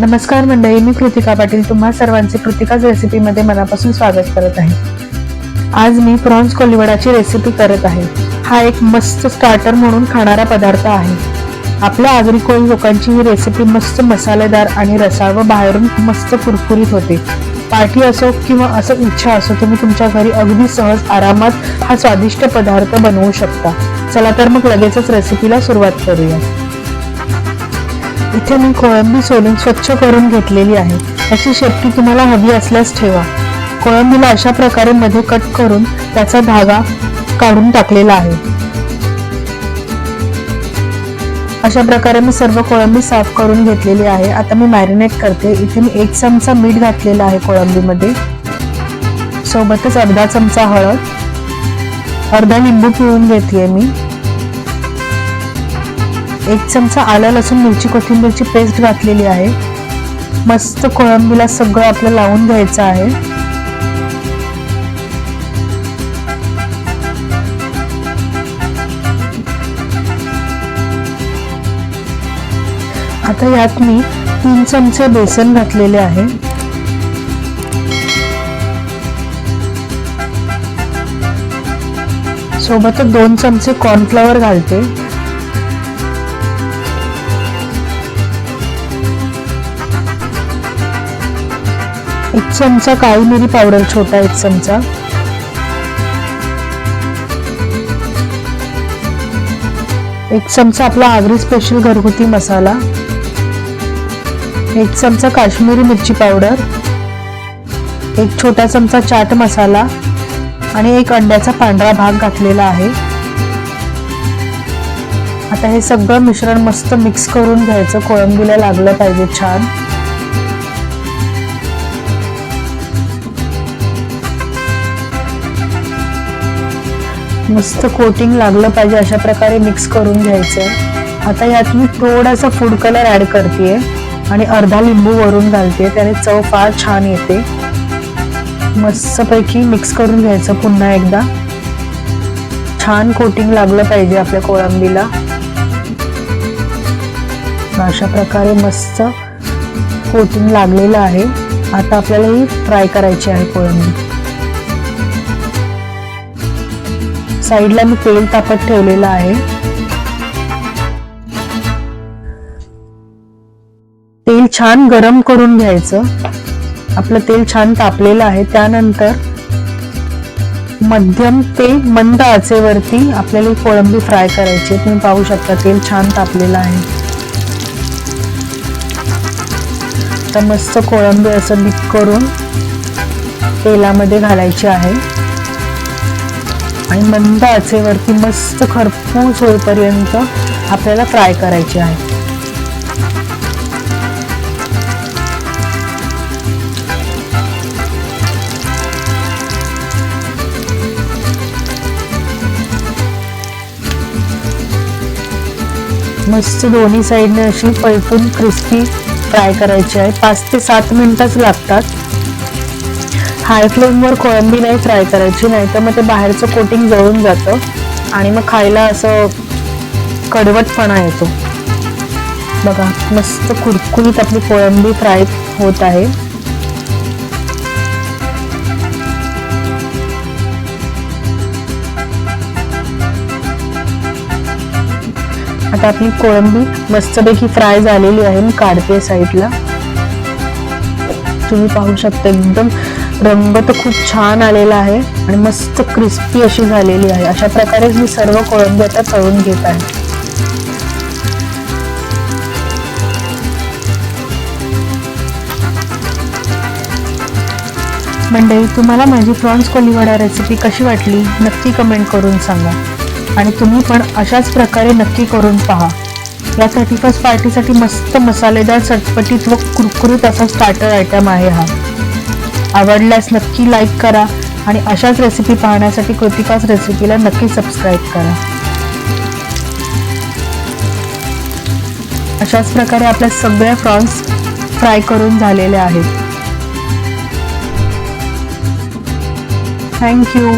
नमस्कार मंडळी मी कृतिका पाटील. तुम्हा सर्वांचे कृतिकाच रेसिपीमध्ये मनापासून स्वागत करत आहे. आज मी प्रॉन्स कोलिवडाची रेसिपी करत आहे. हा एक मस्त स्टार्टर म्हणून खाणारा पदार्थ आहे. आपल्या आगरी कोळी लोकांची ही रेसिपी मस्त मसालेदार आणि रसाळ व बाहेरून मस्त कुरकुरीत होते. पार्टी असो किंवा असं इच्छा असो तुम्ही तुमच्या घरी अगदी सहज आरामात हा स्वादिष्ट पदार्थ बनवू शकता. चला तर मग लगेचच रेसिपीला सुरुवात करूया. इथे मी कोळंबी सोलून स्वच्छ करून घेतलेली आहे. याची शेपटी तुम्हाला हवी असल्यास ठेवा. कोळंबीला अशा प्रकारे मध्ये कट करून त्याचा धागा काढून टाकलेला आहे. अशा प्रकारे मी सर्व कोळंबी साफ करून घेतलेली आहे. आता मी मॅरिनेट करते. इथे मी एक चमचा मीठ घातलेला आहे कोळंबीमध्ये. सोबतच अर्धा चमचा हळद. अर्धा लिंबू पिळून घेते मी. एक चमचा आलं लसूण मिरची कोथिंबीरची पेस्ट घातलेली आहे. मस्त कोळंबीला सगळं आपलं लावून घ्यायचं आहे. आता यात मी तीन चमचे बेसन घातलेले आहे. सोबतच दोन चमचे कॉर्नफ्लॉवर घालते. एक चमचा काळी मिरी पावडर छोटा एक चमचा. एक चमचा आपला आगरी स्पेशल घरगुती मसाला. एक चमचा काश्मीरी मिरची पावडर एक छोटा चमचा चाट मसाला आणि एक अंड्याचा पांढरा भाग घातलेला आहे. आता हे सगळं मिश्रण मस्त मिक्स करून घ्यायचं. कोळंबीला लागलं पाहिजे छान. मस्त कोटिंग लागलं पाहिजे अशा प्रकारे मिक्स करून घ्यायचं. आता यात मी थोडासा फूड कलर ॲड करते आणि अर्धा लिंबू वरून घालते त्याने चव फार छान येते. मस्तपैकी मिक्स करून घ्यायचं पुन्हा एकदा. छान कोटिंग लागलं पाहिजे आपल्या कोळंबीला. अशा प्रकारे मस्त कोटिंग लागलेलं आहे. आता आपल्याला ही फ्राय करायची आहे कोळंबी. साईडला मी तेल तापत ठेवलेलं आहे. तेल छान गरम करून घ्यायचं. आपलं तेल छान तापलेलं आहे. त्यानंतर मध्यम ते मंद आचेवरती आपल्याला कोळंबी फ्राय करायची तुम्ही पाहू शकता तेल छान तापलेलं आहे. तर मस्त कोळंबी असं मिक्स करून तेलामध्ये घालायची आहे. आणि मंद आचेवरती मस्त खरपूस होईपर्यंत आपल्याला फ्राय करायची आहे. मस्त दोन्ही साईडने अशी पलटून क्रिस्पी फ्राय करायची आहे. पाच ते सात मिनिटच लागतात. हाय फ्लेमवर कोळंबी नाही फ्राय करायची नाही. तर मग ते बाहेरचं कोटिंग जळून जातं आणि मग खायला असं कडवटपणा येतो. बघा मस्त कुरकुरीत आपली कोळंबी फ्राय होत आहे. आता आपली कोळंबी मस्तपैकी फ्राय झालेली आहे. मी काढते साईडला. तुम्ही पाहू शकता एकदम रंग तर खूप छान आलेला आहे आणि मस्त क्रिस्पी अशी झालेली आहे. अशा प्रकारे मी सर्व कोळंबी आता तळून घेत आहे. मंडळी तुम्हाला माझी प्रॉन्स कोलीवडा रेसिपी कशी वाटली नक्की कमेंट करून सांगा. आणि तुम्ही पण अशाच प्रकारे नक्की करून पहा. या थर्टी फर्स्ट पार्टीसाठी मस्त मसालेदार चटपटीत व कुरकुरीत असा स्टार्टर आयटम आहे हा. आवडल्यास नक्की लाईक करा आणि अशाच रेसिपी पाहण्यासाठी कृतिकाच रेसिपीला नक्की सबस्क्राईब करा. अशाच प्रकारे आपल्या सगळ्या प्रॉन्स फ्राय करून झालेल्या आहेत. थँक्यू